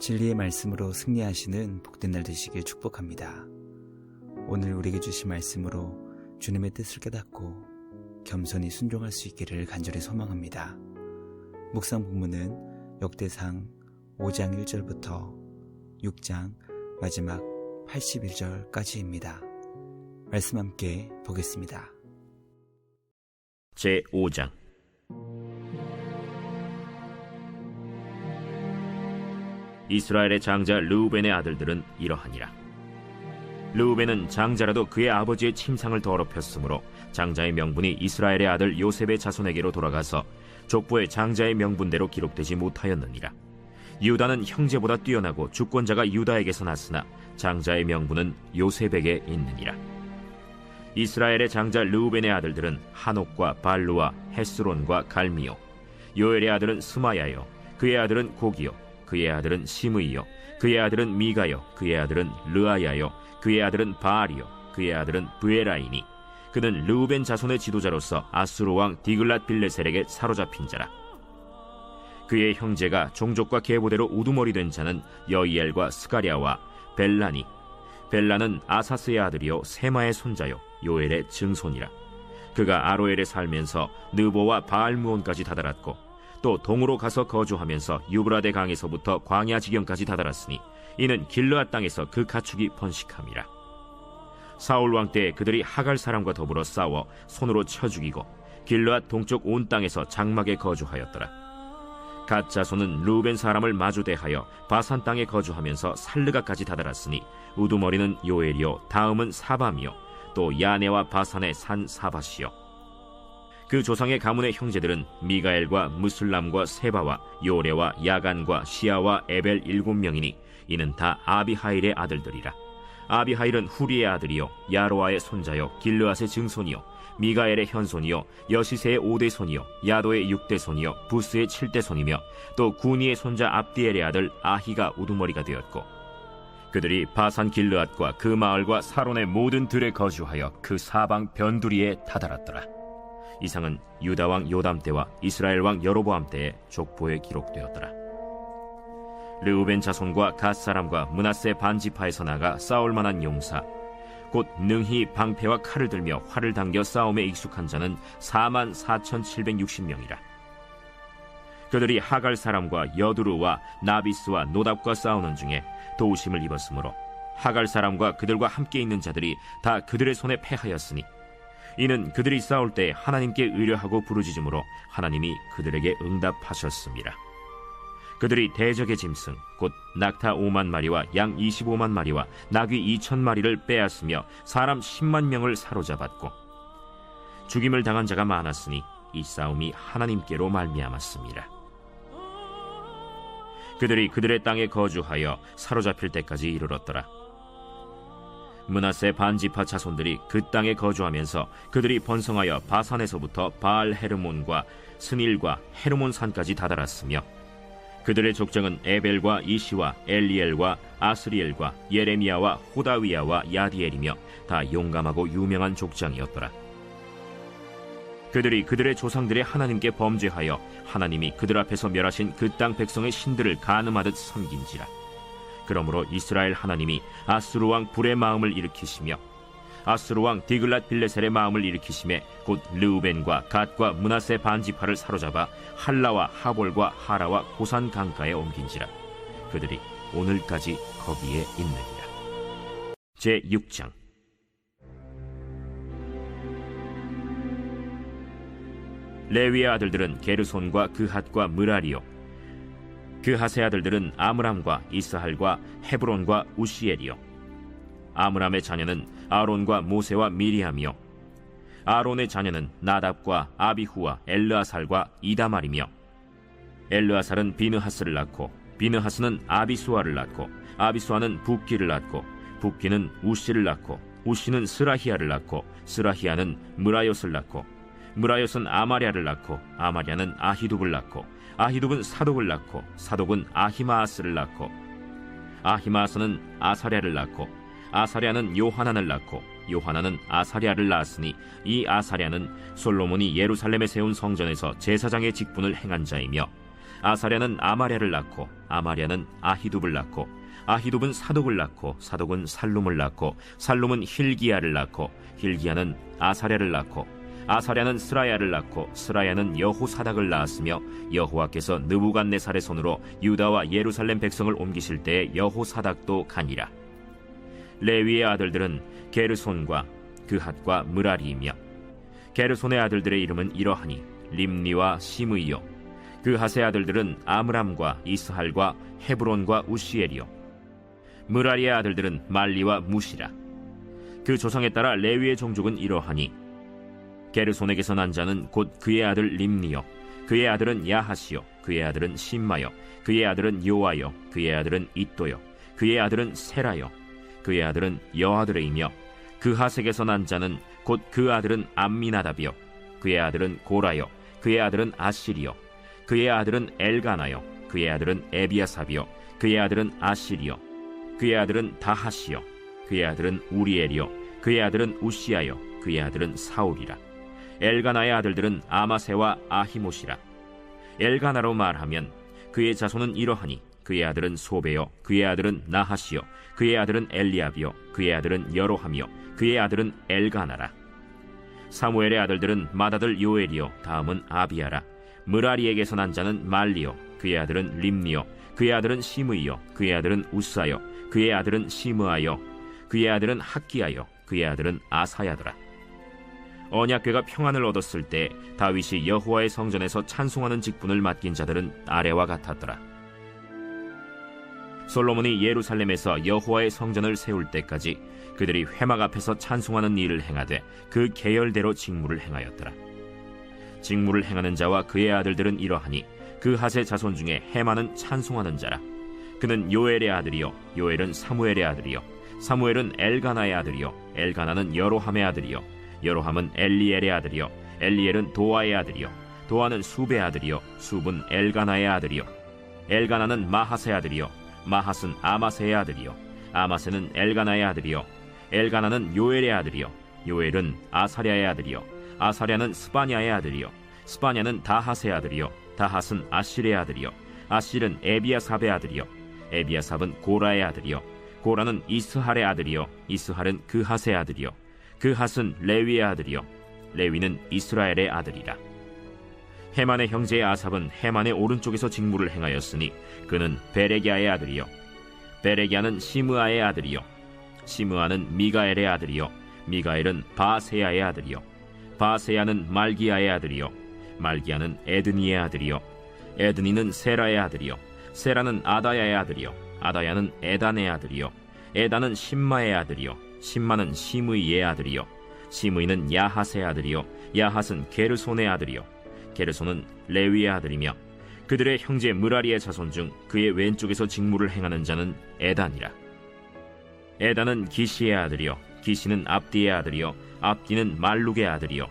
진리의 말씀으로 승리하시는 복된 날 되시길 축복합니다. 오늘 우리에게 주신 말씀으로 주님의 뜻을 깨닫고 겸손히 순종할 수 있기를 간절히 소망합니다. 묵상 본문은 역대상 5장 1절부터 6장 마지막 81절까지입니다. 말씀 함께 보겠습니다. 제 5장 이스라엘의 장자 르우벤의 아들들은 이러하니라. 르우벤은 장자라도 그의 아버지의 침상을 더럽혔으므로 장자의 명분이 이스라엘의 아들 요셉의 자손에게로 돌아가서 족보의 장자의 명분대로 기록되지 못하였느니라. 유다는 형제보다 뛰어나고 주권자가 유다에게서 났으나 장자의 명분은 요셉에게 있느니라. 이스라엘의 장자 르우벤의 아들들은 한옥과 발루와 헤스론과 갈미요 요엘의 아들은 스마야요 그의 아들은 고기요 그의 아들은 시므이요. 그의 아들은 미가요. 그의 아들은 르아야요. 그의 아들은 바알이요. 그의 아들은 브에라이니. 그는 르우벤 자손의 지도자로서 아수르 왕 디글랏 빌레셀에게 사로잡힌 자라. 그의 형제가 종족과 계보대로 우두머리 된 자는 여이엘과 스가랴와 벨라니. 벨라는 아사스의 아들이요 세마의 손자요 요엘의 증손이라. 그가 아로엘에 살면서 느보와 바알무온까지 다다랐고 또 동으로 가서 거주하면서 유브라데 강에서부터 광야 지경까지 다다랐으니 이는 길르앗 땅에서 그 가축이 번식함이라. 사울 왕때 그들이 하갈 사람과 더불어 싸워 손으로 쳐 죽이고 길르앗 동쪽 온 땅에서 장막에 거주하였더라. 갓 자손은 루벤 사람을 마주대하여 바산 땅에 거주하면서 살르가까지 다다랐으니 우두머리는 요엘이요 다음은 사밤이요 또 야네와 바산의 산 사바시요 그 조상의 가문의 형제들은 미가엘과 무슬람과 세바와 요레와 야간과 시아와 에벨 일곱 명이니 이는 다 아비하일의 아들들이라. 아비하일은 후리의 아들이요 야로아의 손자요 길르앗의 증손이요 미가엘의 현손이요 여시세의 오대손이요 야도의 육대손이요 부스의 칠대손이며 또 구니의 손자 압디엘의 아들 아히가 우두머리가 되었고 그들이 바산 길르앗과 그 마을과 사론의 모든 들에 거주하여 그 사방 변두리에 다다랐더라 이상은 유다 왕 요담 때와 이스라엘 왕 여로보암 때의 족보에 기록되었더라 르우벤 자손과 갓 사람과 문하세 반지파에서 나가 싸울 만한 용사 곧 능히 방패와 칼을 들며 활을 당겨 싸움에 익숙한 자는 4만 4,760명이라. 그들이 하갈 사람과 여두루와 나비스와 노답과 싸우는 중에 도우심을 입었으므로 하갈 사람과 그들과 함께 있는 자들이 다 그들의 손에 패하였으니 이는 그들이 싸울 때 하나님께 의뢰하고 부르짖음으로 하나님이 그들에게 응답하셨습니다. 그들이 대적의 짐승 곧 낙타 5만 마리와 양 25만 마리와 나귀 2천 마리를 빼앗으며 사람 10만 명을 사로잡았고 죽임을 당한 자가 많았으니 이 싸움이 하나님께로 말미암았습니다. 그들이 그들의 땅에 거주하여 사로잡힐 때까지 이르렀더라. 문하세 반지파 자손들이 그 땅에 거주하면서 그들이 번성하여 바산에서부터 바알 헤르몬과 스닐과 헤르몬 산까지 다다랐으며 그들의 족장은 에벨과 이시와 엘리엘과 아스리엘과 예레미야와 호다위야와 야디엘이며 다 용감하고 유명한 족장이었더라. 그들이 그들의 조상들의 하나님께 범죄하여 하나님이 그들 앞에서 멸하신 그 땅 백성의 신들을 가늠하듯 섬긴지라. 그러므로 이스라엘 하나님이 아스루 왕 불의 마음을 일으키시며 아스루 왕 디글랏 빌레셀의 마음을 일으키심에 곧 르우벤과 갓과 문하세 반지파를 사로잡아 할라와 하볼과 하라와 고산 강가에 옮긴지라. 그들이 오늘까지 거기에 있느니라. 제 6장. 레위의 아들들은 게르손과 그핫과 무라리요 그핫의 아들들은 아므람과 이스할과 헤브론과 우시엘이요. 아므람의 자녀는 아론과 모세와 미리암이요. 아론의 자녀는 나답과 아비후와 엘르아살과 이다말이며 엘르아살은 비느하스를 낳고 비느하스는 아비수아를 낳고 아비수아는 붓기를 낳고 붓기는 우시를 낳고 우시는 스라히아를 낳고 스라히아는 무라요스를 낳고 무라요스는 아마랴를 낳고 아마랴는 아히둡을 낳고 아히둡은 사독을 낳고 사독은 아히마아스를 낳고 아히마아스는 아사랴를 낳고 아사랴는 요하난을 낳고 요하난은 아사랴를 낳았으니 이 아사랴는 솔로몬이 예루살렘에 세운 성전에서 제사장의 직분을 행한 자이며 아사랴는 아마랴를 낳고 아마랴는 아히둡을 낳고 아히둡은 사독을 낳고 사독은 살룸을 낳고 살룸은 힐기야를 낳고 힐기야는 아사랴를 낳고 아사랴는 스라야를 낳고 스라야는 여호사닥을 낳았으며 여호와께서 느부갓네살의 손으로 유다와 예루살렘 백성을 옮기실 때에 여호사닥도 가니라. 레위의 아들들은 게르손과 그핫과 무라리이며 게르손의 아들들의 이름은 이러하니 림니와 시므이요. 그핫의 아들들은 아므람과 이스할과 헤브론과 우시엘이요. 무라리의 아들들은 말리와 무시라. 그 조상에 따라 레위의 종족은 이러하니 게르손에게서 난 자는 곧 그의 아들 림니요 그의 아들은 야하시요 그의 아들은 심마요 그의 아들은 요아요 그의 아들은 이또요 그의 아들은 세라요 그의 아들은 여아들이며 그하색에서 난 자는 곧 그 아들은 암미나답이요 그의 아들은 고라요 그의 아들은 아시리요 그의 아들은 엘가나요 그의 아들은 에비아삽이요 그의 아들은 아시리요 그의 아들은 다하시요 그의 아들은 우리엘이요 그의 아들은 우시아요 그의 아들은 사울이라 엘가나의 아들들은 아마세와 아히모시라 엘가나로 말하면 그의 자손은 이러하니 그의 아들은 소베요 그의 아들은 나하시요 그의 아들은 엘리압이요 그의 아들은 여로함이요 그의 아들은 엘가나라 사무엘의 아들들은 마다들 요엘이요 다음은 아비아라 무라리에게서 난 자는 말리요 그의 아들은 림니요 그의 아들은 시므이요 그의 아들은 우사요 그의 아들은 시므아요 그의 아들은 학기야요 그의 아들은 아사야더라 언약궤가 평안을 얻었을 때 다윗이 여호와의 성전에서 찬송하는 직분을 맡긴 자들은 아래와 같았더라 솔로몬이 예루살렘에서 여호와의 성전을 세울 때까지 그들이 회막 앞에서 찬송하는 일을 행하되 그 계열대로 직무를 행하였더라. 직무를 행하는 자와 그의 아들들은 이러하니 그 하세 자손 중에 해마는 찬송하는 자라. 그는 요엘의 아들이요 요엘은 사무엘의 아들이요 사무엘은 엘가나의 아들이요 엘가나는 여로함의 아들이요 여로함은 엘리엘의 아들이요. 엘리엘은 도아의 아들이요. 도아는 수베의 아들이요. 숲은 엘가나의 아들이요. 엘가나는 마하스의 아들이요. 마하스는 아마세의 아들이요. 아마세는 엘가나의 아들이요. 엘가나는 요엘의 아들이요. 요엘은 아사랴의 아들이요. 아사랴는 스바냐의 아들이요. 스바냐는 다하스의 아들이요. 다하스는 아실의 아들이요. 아실은 에비아삽의 아들이요. 에비아삽은 고라의 아들이요. 고라는 이스할의 아들이요. 이스할은 그핫의 아들이요 그 핫은 레위의 아들이요. 레위는 이스라엘의 아들이라. 헤만의 형제 아삽은 헤만의 오른쪽에서 직무를 행하였으니 그는 베레기아의 아들이요. 베레기아는 시므아의 아들이요. 시므아는 미가엘의 아들이요. 미가엘은 바세야의 아들이요. 바세야는 말기야의 아들이요. 말기야는 에드니의 아들이요. 에드니는 세라의 아들이요. 세라는 아다야의 아들이요. 아다야는 에단의 아들이요. 에단은 심마의 아들이요 심마는 시므이의 아들이요. 시므이는 야하스의 아들이요. 야하스는 게르손의 아들이요. 게르손은 레위의 아들이며 그들의 형제 무라리의 자손 중 그의 왼쪽에서 직무를 행하는 자는 에단이라. 에단은 기시의 아들이요. 기시는 압디의 아들이요. 압디는 말룩의 아들이요.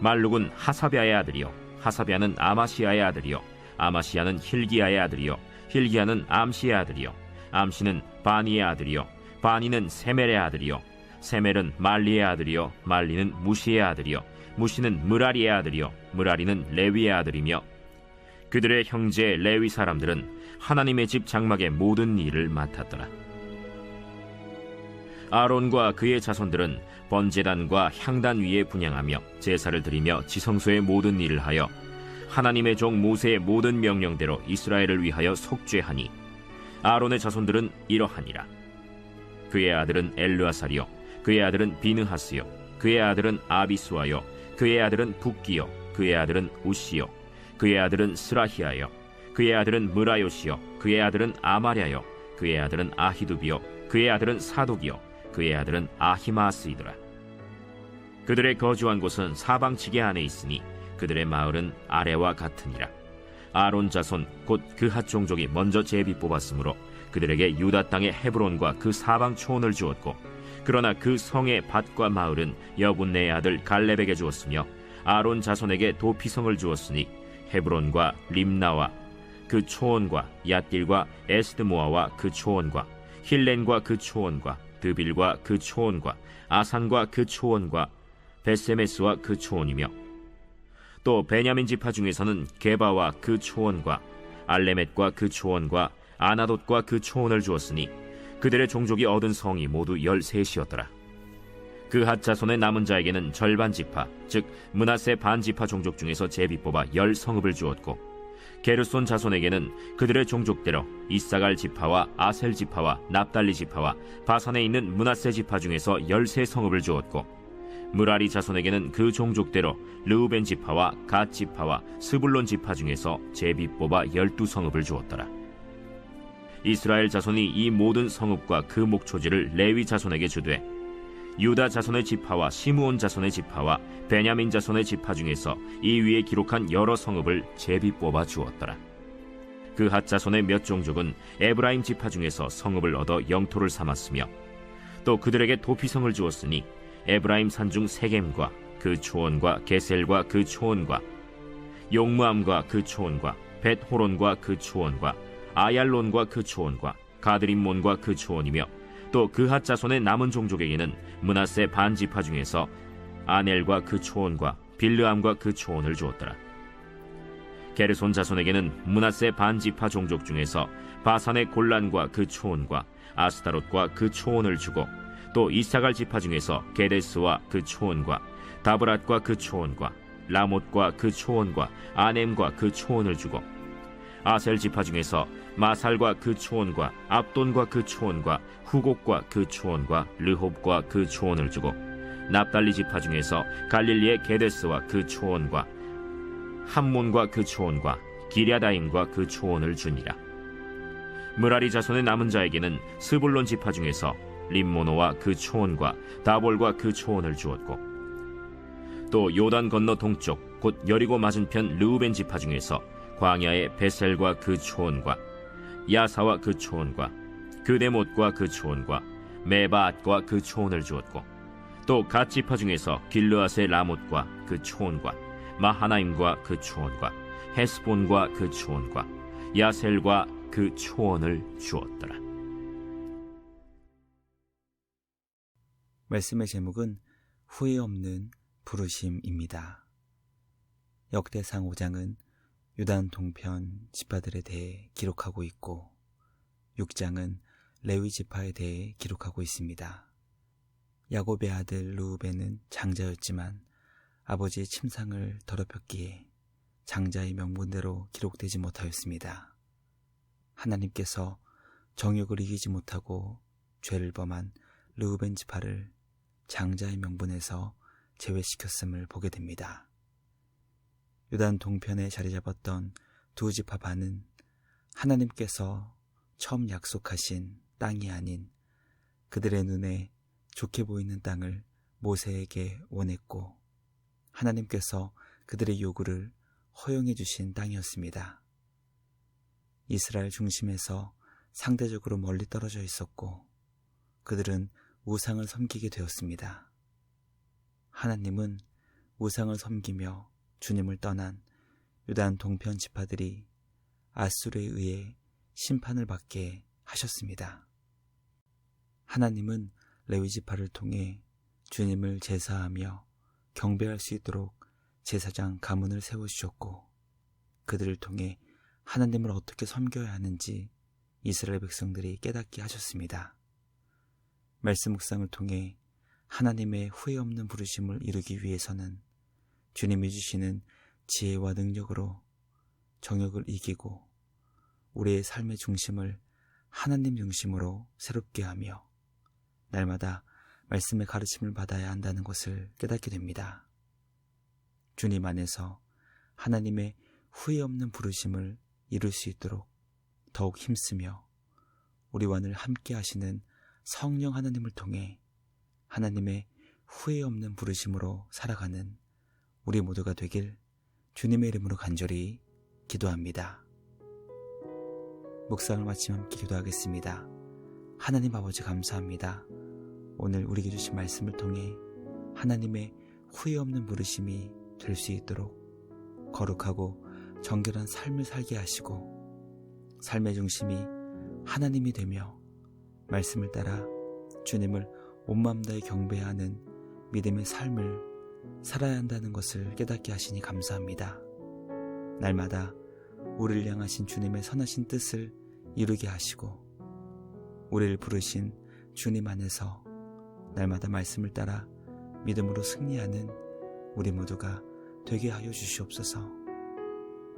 말룩은 하사비아의 아들이요. 하사비아는 아마시아의 아들이요. 아마시아는 힐기야의 아들이요. 힐기야는 암시의 아들이요. 암시는 바니의 아들이요 바니는 세멜의 아들이요. 세멜은 말리의 아들이요. 말리는 무시의 아들이요. 무시는 무라리의 아들이요. 무라리는 레위의 아들이며 그들의 형제 레위 사람들은 하나님의 집 장막의 모든 일을 맡았더라. 아론과 그의 자손들은 번제단과 향단 위에 분양하며 제사를 드리며 지성소의 모든 일을 하여 하나님의 종 모세의 모든 명령대로 이스라엘을 위하여 속죄하니 아론의 자손들은 이러하니라 그의 아들은 엘르아살이요 그의 아들은 비느하스요 그의 아들은 아비수아요 그의 아들은 북기요 그의 아들은 우시요 그의 아들은 스라히아요 그의 아들은 무라요시요 그의 아들은 아마랴요 그의 아들은 아히두비요 그의 아들은 사독이요 그의 아들은 아히마스이더라 그들의 거주한 곳은 사방지게 안에 있으니 그들의 마을은 아래와 같으니라 아론 자손 곧 그핫 종족이 먼저 제비 뽑았으므로 그들에게 유다 땅의 헤브론과 그 사방 초원을 주었고 그러나 그 성의 밭과 마을은 여분네의 아들 갈렙에게 주었으며 아론 자손에게 도피성을 주었으니 헤브론과 림나와 그 초원과 얏길과 에스드모아와 그 초원과 힐렌과 그 초원과 드빌과 그 초원과 아산과 그 초원과 베세메스와 그 초원이며 또 베냐민 지파 중에서는 게바와 그 초원과 알레멧과 그 초원과 아나돗과 그 초원을 주었으니 그들의 종족이 얻은 성이 모두 열셋이었더라. 그핫 자손의 남은 자에게는 절반 지파, 즉 문하세 반 지파 종족 중에서 제비 뽑아 열 성읍을 주었고 게르손 자손에게는 그들의 종족대로 이사갈 지파와 아셀 지파와 납달리 지파와 바산에 있는 문하세 지파 중에서 열세 성읍을 주었고 무라리 자손에게는 그 종족대로 르우벤 지파와 갓 지파와 스불론 지파 중에서 제비 뽑아 열두 성읍을 주었더라. 이스라엘 자손이 이 모든 성읍과 그 목초지를 레위 자손에게 주되 유다 자손의 지파와 시므온 자손의 지파와 베냐민 자손의 지파 중에서 이 위에 기록한 여러 성읍을 제비 뽑아 주었더라. 그 핫 자손의 몇 종족은 에브라임 지파 중에서 성읍을 얻어 영토를 삼았으며 또 그들에게 도피성을 주었으니 에브라임 산중 세겜과 그 초원과 게셀과 그 초원과 용무암과 그 초원과 벳호론과 그 초원과 아얄론과 그 초원과 가드림몬과 그 초원이며 또 그핫 자손의 남은 종족에게는 문하세 반 지파 중에서 아넬과 그 초원과 빌르암과 그 초원을 주었더라. 게르손 자손에게는 문하세 반 지파 종족 중에서 바산의 골란과 그 초원과 아스타롯과 그 초원을 주고 또 이사갈 지파 중에서 게데스와 그 초원과 다브랏과 그 초원과 라못과 그 초원과 아넴과 그 초원을 주고 아셀 지파 중에서 마살과 그 초원과 압돈과 그 초원과 후곡과 그 초원과 르홉과 그 초원을 주고 납달리 지파 중에서 갈릴리의 게데스와 그 초원과 함몬과 그 초원과 기랴다임과 그 초원을 주니라. 무라리 자손의 남은 자에게는 스불론 지파 중에서 림모노와 그 초원과 다볼과 그 초원을 주었고 또 요단 건너 동쪽 곧 여리고 맞은편 르우벤 지파 중에서 광야의 베셀과 그 초원과 야사와 그 초원과 그데못과 그 초원과 메바앗과 그 초원을 주었고 또 갓지파 중에서 길르앗의 라못과 그 초원과 마하나임과 그 초원과 헤스본과 그 초원과 야셀과 그 초원을 주었더라. 말씀의 제목은 후회 없는 부르심입니다. 역대상 5장은 유단 동편 지파들에 대해 기록하고 있고 6장은 레위 지파에 대해 기록하고 있습니다. 야곱의 아들 루우벤은 장자였지만 아버지의 침상을 더럽혔기에 장자의 명분대로 기록되지 못하였습니다. 하나님께서 정욕을 이기지 못하고 죄를 범한 르우벤 지파를 장자의 명분에서 제외시켰음을 보게 됩니다. 유단 동편에 자리 잡았던 두 지파 반은 하나님께서 처음 약속하신 땅이 아닌 그들의 눈에 좋게 보이는 땅을 모세에게 원했고 하나님께서 그들의 요구를 허용해 주신 땅이었습니다. 이스라엘 중심에서 상대적으로 멀리 떨어져 있었고 그들은 우상을 섬기게 되었습니다. 하나님은 우상을 섬기며 주님을 떠난 유단 동편 지파들이 아수르에 의해 심판을 받게 하셨습니다. 하나님은 레위 지파를 통해 주님을 제사하며 경배할 수 있도록 제사장 가문을 세워 주셨고 그들을 통해 하나님을 어떻게 섬겨야 하는지 이스라엘 백성들이 깨닫게 하셨습니다. 말씀 묵상을 통해 하나님의 후회 없는 부르심을 이루기 위해서는 주님이 주시는 지혜와 능력으로 정욕을 이기고 우리의 삶의 중심을 하나님 중심으로 새롭게 하며 날마다 말씀의 가르침을 받아야 한다는 것을 깨닫게 됩니다. 주님 안에서 하나님의 후회 없는 부르심을 이룰 수 있도록 더욱 힘쓰며 우리와 늘 함께 하시는 성령 하나님을 통해 하나님의 후회 없는 부르심으로 살아가는 우리 모두가 되길 주님의 이름으로 간절히 기도합니다. 묵상을 마치며 함께 기도하겠습니다. 하나님 아버지 감사합니다. 오늘 우리에게 주신 말씀을 통해 하나님의 후회 없는 부르심이 될 수 있도록 거룩하고 정결한 삶을 살게 하시고 삶의 중심이 하나님이 되며 말씀을 따라 주님을 온 마음 다해 경배하는 믿음의 삶을 살아야 한다는 것을 깨닫게 하시니 감사합니다. 날마다 우리를 향하신 주님의 선하신 뜻을 이루게 하시고 우리를 부르신 주님 안에서 날마다 말씀을 따라 믿음으로 승리하는 우리 모두가 되게 하여 주시옵소서.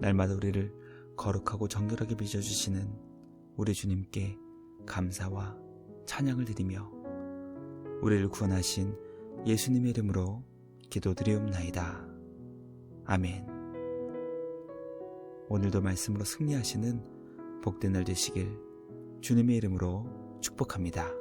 날마다 우리를 거룩하고 정결하게 빚어주시는 우리 주님께 감사와 찬양을 드리며 우리를 구원하신 예수님의 이름으로 기도드리옵나이다. 아멘. 오늘도 말씀으로 승리하시는 복된 날 되시길 주님의 이름으로 축복합니다.